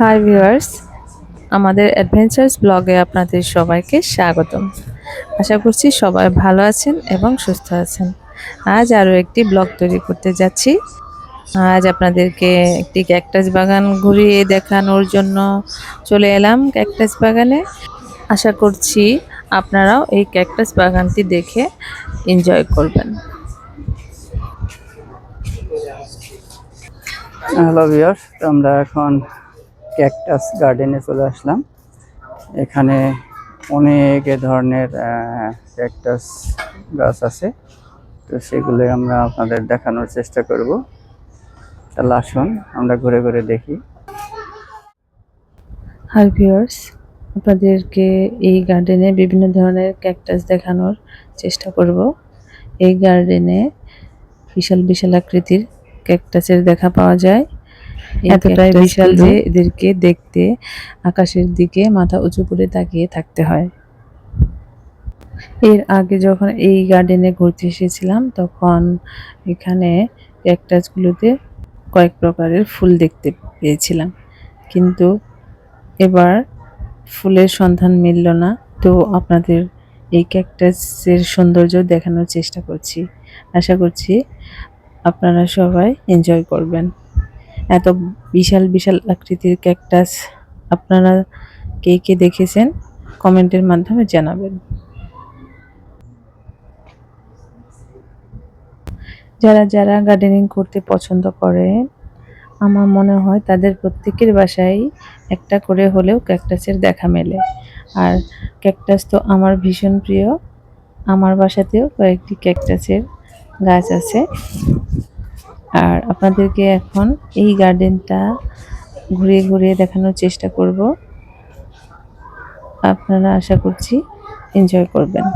Hi viewers আমাদের adventures ব্লগে আপনাদের সবাইকে স্বাগতম। আশা করছি সবাই ভালো আছেন এবং সুস্থ আছেন। আজ আরও একটি ব্লগ তৈরি করতে যাচ্ছি। আজ আপনাদেরকে একটি ক্যাকটাস বাগান ঘুরিয়ে দেখানোর জন্য চলে এলাম ক্যাকটাস বাগানে। আশা করছি আপনারাও এই ক্যাকটাস বাগানটি দেখে এনজয় করবেন। হ্যালো ভিউয়ার আমরা এখন ক্যাকটাস গার্ডেনে চলে আসলাম। এখানে অনেক ধরনের ক্যাকটাস গাছ আছে। তো সেগুলো আমরা আপনাদের দেখানোর চেষ্টা করব। তাহলে আসুন, আমরা ঘুরে ঘুরে দেখি। হাই ভিউয়ার্স আপনাদেরকে এই গার্ডেনে বিভিন্ন ধরনের ক্যাকটাস দেখানোর চেষ্টা করব। এই গার্ডেনে বিশাল বিশাল আকৃতির ক্যাকটাসের দেখা পাওয়া যায়। এতটাই বিশাল যে এদেরকে দেখতে আকাশের দিকে মাথা উঁচু করে তাকিয়ে থাকতে হয়। এর আগে যখন এই গার্ডেনে ঘুরতে এসেছিলাম তখন এখানে ক্যাকটাসগুলোতে কয়েক প্রকারের ফুল দেখতে পেয়েছিলাম। কিন্তু এবার ফুলের সন্ধান মিলল না। তো আপনাদের এই ক্যাকটাসের সৌন্দর্য দেখানোর চেষ্টা করছি। আশা করছি আপনারা সবাই এনজয় করবেন। এত বিশাল বিশাল আকৃতির ক্যাকটাস আপনারা কে কে দেখেছেন কমেন্টের মাধ্যমে জানাবেন। যারা যারা গার্ডেনিং করতে পছন্দ করেন, আমার মনে হয় তাদের প্রত্যেকের বাসায় একটা করে হলেও ক্যাকটাসের দেখা মেলে। আর ক্যাকটাস তো আমার ভীষণ প্রিয়। আমার বাসাতেও কয়েকটি ক্যাকটাসের গাছ আছে। আর আপনাদেরকে এখন এই গার্ডেনটা ঘুরিয়ে ঘুরিয়ে দেখানোর চেষ্টা করব। আপনারা আশা করছি এনজয় করবেন।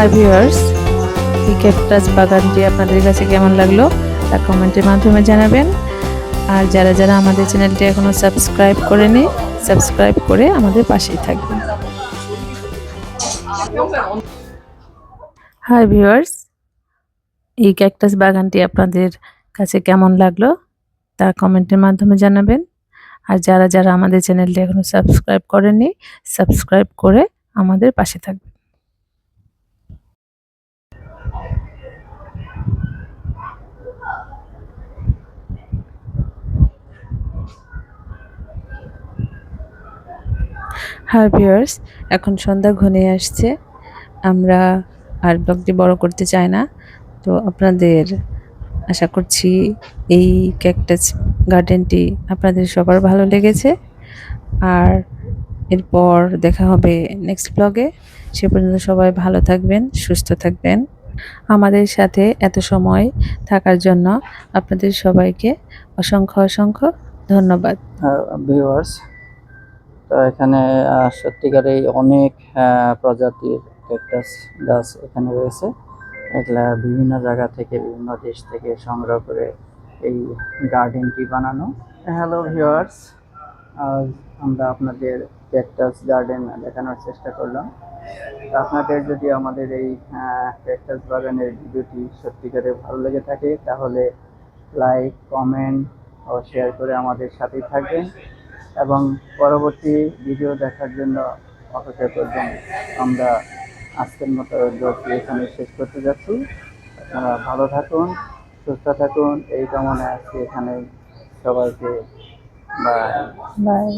হাই ভিউয়ার্স এই ক্যাকটাস বাগানটি আপনাদের কাছে কেমন লাগল তা কমেন্টের মাধ্যমে জানাবেন। আর যারা যারা আমাদের চ্যানেলটি এখনও সাবস্ক্রাইব করেনি সাবস্ক্রাইব করে আমাদের পাশেই থাকবেন। হাই ভিউয়ার্স এই ক্যাকটাস বাগানটি আপনাদের কাছে কেমন লাগল তা কমেন্টের মাধ্যমে জানাবেন। আর যারা যারা আমাদের চ্যানেলটি এখনও সাবস্ক্রাইব করেনি সাবস্ক্রাইব করে আমাদের পাশে থাকবেন। হাই ভিউয়ার্স, এখন সন্ধ্যা ঘনিয়ে আসছে। আমরা আর ব্লগটি বড় করতে চাই না। তো আপনাদের আশা করছি এই ক্যাকটাস গার্ডেনটি আপনাদের সবার ভালো লেগেছে। আর এরপর দেখা হবে নেক্সট ব্লগে সে পর্যন্ত সবাই ভালো থাকবেন, সুস্থ থাকবেন। আমাদের সাথে এত সময় থাকার জন্য আপনাদের সবাইকে অসংখ্য অসংখ্য ধন্যবাদ। তো এখানে সত্যিকারেই অনেক প্রজাতির ক্যাকটাস গাছ এখানে রয়েছে। এগুলা বিভিন্ন জায়গা থেকে বিভিন্ন দেশ থেকে সংগ্রহ করে এই গার্ডেনটি বানানো। হ্যালো ভিউয়ার্স আজ আমরা আপনাদের ক্যাকটাস গার্ডেন দেখানোর চেষ্টা করলাম। আপনাদের যদি আমাদের এই ক্যাকটাস বাগানের ভিডিওটি সত্যিকারে ভালো লেগে থাকে তাহলে লাইক কমেন্ট ও শেয়ার করে আমাদের সাথেই থাকবেন। এবং পরবর্তী ভিডিও দেখার জন্য অপেক্ষা করবেন। আমরা আজকের মতো ব্লগটি এখানে শেষ করতে যাচ্ছি। আপনারা ভালো থাকুন, সুস্থ থাকুন। এই কামনায় আজকে এখানে সবাইকে বাই বাই